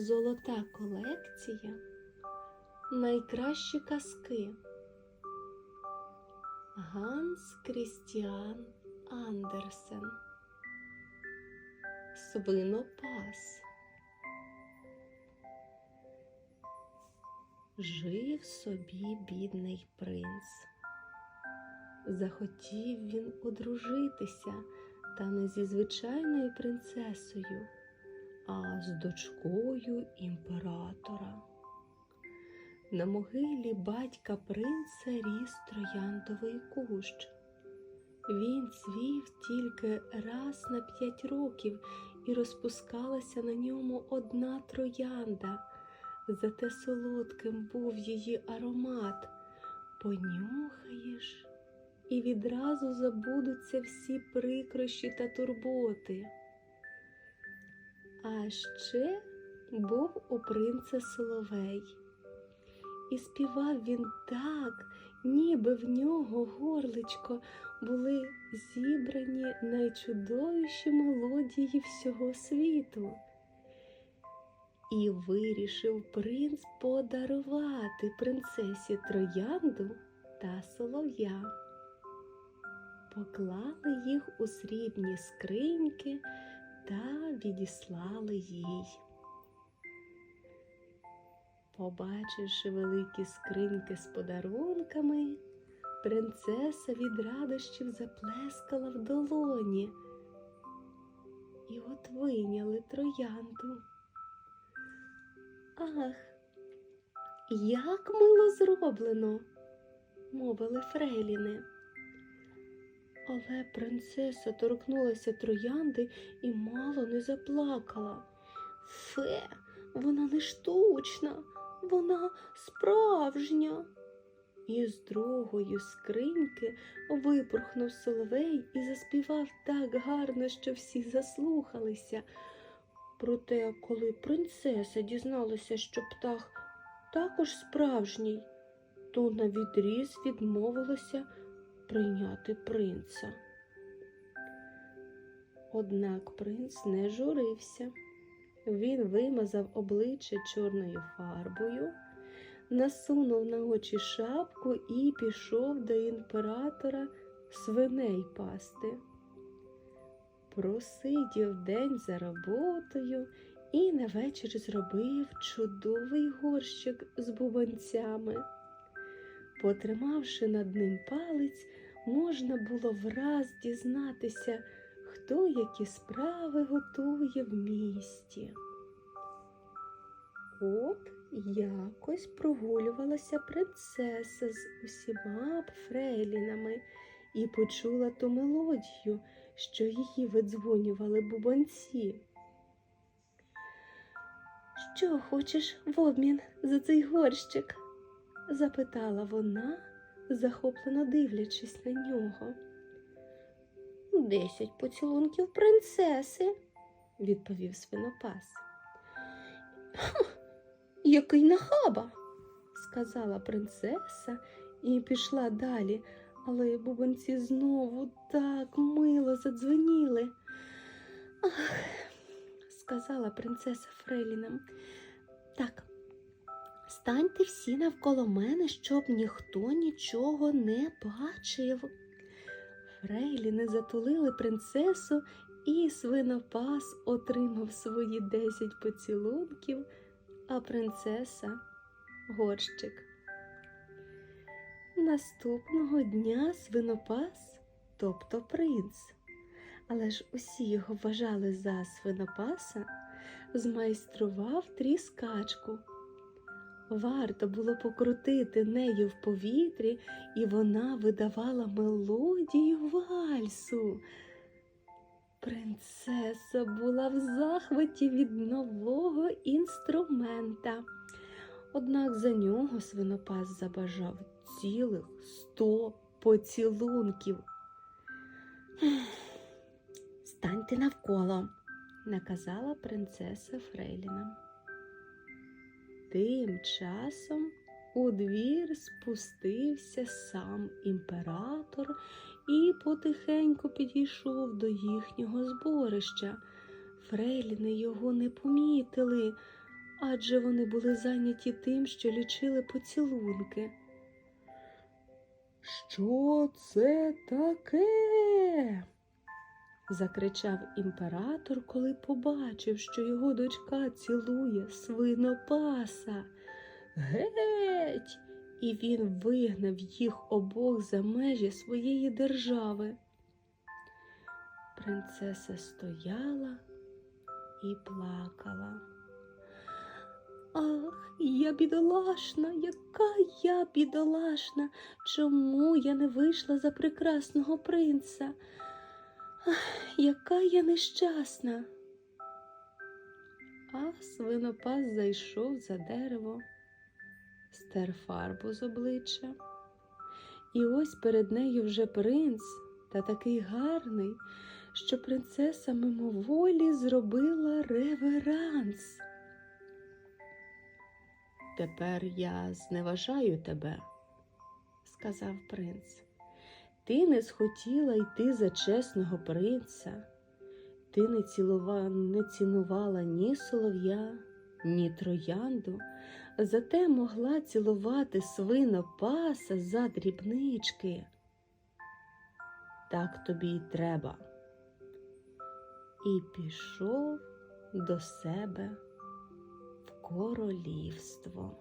Золота колекція. Найкращі казки. Ганс Крістіан Андерсен. Свинопас. Жив собі бідний принц. Захотів він одружитися, та не зі звичайною принцесою, а з дочкою імператора. На могилі батька принца ріс трояндовий кущ. Він цвів тільки раз на п'ять років і розпускалася на ньому одна троянда. Зате солодким був її аромат. Понюхаєш і відразу забудуться всі прикрощі та турботи. А ще був у принца Соловей. І співав він так, ніби в нього горличко були зібрані найчудовіші мелодії всього світу. І вирішив принц подарувати принцесі троянду та солов'я. Поклали їх у срібні скриньки та відіслали їй. Побачивши великі скриньки з подарунками, принцеса від радощів заплескала в долоні. І от вийняли троянду. Ах, як мило зроблено, мовили фрейліни. Але принцеса торкнулася троянди і мало не заплакала. Фе, вона не штучна, вона справжня. І з другої скриньки випорхнув соловей і заспівав так гарно, що всі заслухалися. Проте, коли принцеса дізналася, що птах також справжній, то навідріз відмовилася прийняти принца. Однак принц не журився. Він вимазав обличчя чорною фарбою, насунув на очі шапку і пішов до імператора свиней пасти. Просидів день за роботою і на вечір зробив чудовий горщик з бубанцями. Потримавши над ним палець, можна було враз дізнатися, хто які справи готує в місті. От якось прогулювалася принцеса з усіма фрейлінами і почула ту мелодію, що її видзвонювали бубанці. Що хочеш в обмін за цей горщик? запитала вона, захоплено дивлячись на нього. Десять поцілунків принцеси, відповів свинопас. Який нахаба, сказала принцеса і пішла далі, але бубенці знову так мило задзвеніли. Ах, сказала принцеса Фрейлінам. Так, станьте всі навколо мене, щоб ніхто нічого не бачив. Фрейліни затулили принцесу, і свинопас отримав свої десять поцілунків, а принцеса горщик. Наступного дня свинопас, тобто принц, але ж усі його вважали за свинопаса, змайстрував тріскачку. Варто було покрутити нею в повітрі, і вона видавала мелодію вальсу. Принцеса була в захваті від нового інструмента. Однак за нього свинопас забажав цілих сто поцілунків. Станьте навколо, наказала принцеса Фрейліна. Тим часом у двір спустився сам імператор і потихеньку підійшов до їхнього зборища. Фрейліни його не помітили, адже вони були зайняті тим, що лічили поцілунки. Що це таке? Закричав імператор, коли побачив, що його дочка цілує свинопаса. Геть! І він вигнав їх обох за межі своєї держави. Принцеса стояла і плакала. Ах, я бідолашна, яка я бідолашна, чому я не вийшла за прекрасного принца? Яка я нещасна. А свинопас зайшов за дерево, стер фарбу з обличчя. І ось перед нею вже принц та такий гарний, що принцеса мимоволі зробила реверанс. Тепер я зневажаю тебе, сказав принц. Ти не схотіла йти за чесного принца. Ти не, цілува... не цінувала ні солов'я, ні троянду, зате могла цілувати свинопаса за дрібнички. Так тобі й треба. І пішов до себе в королівство.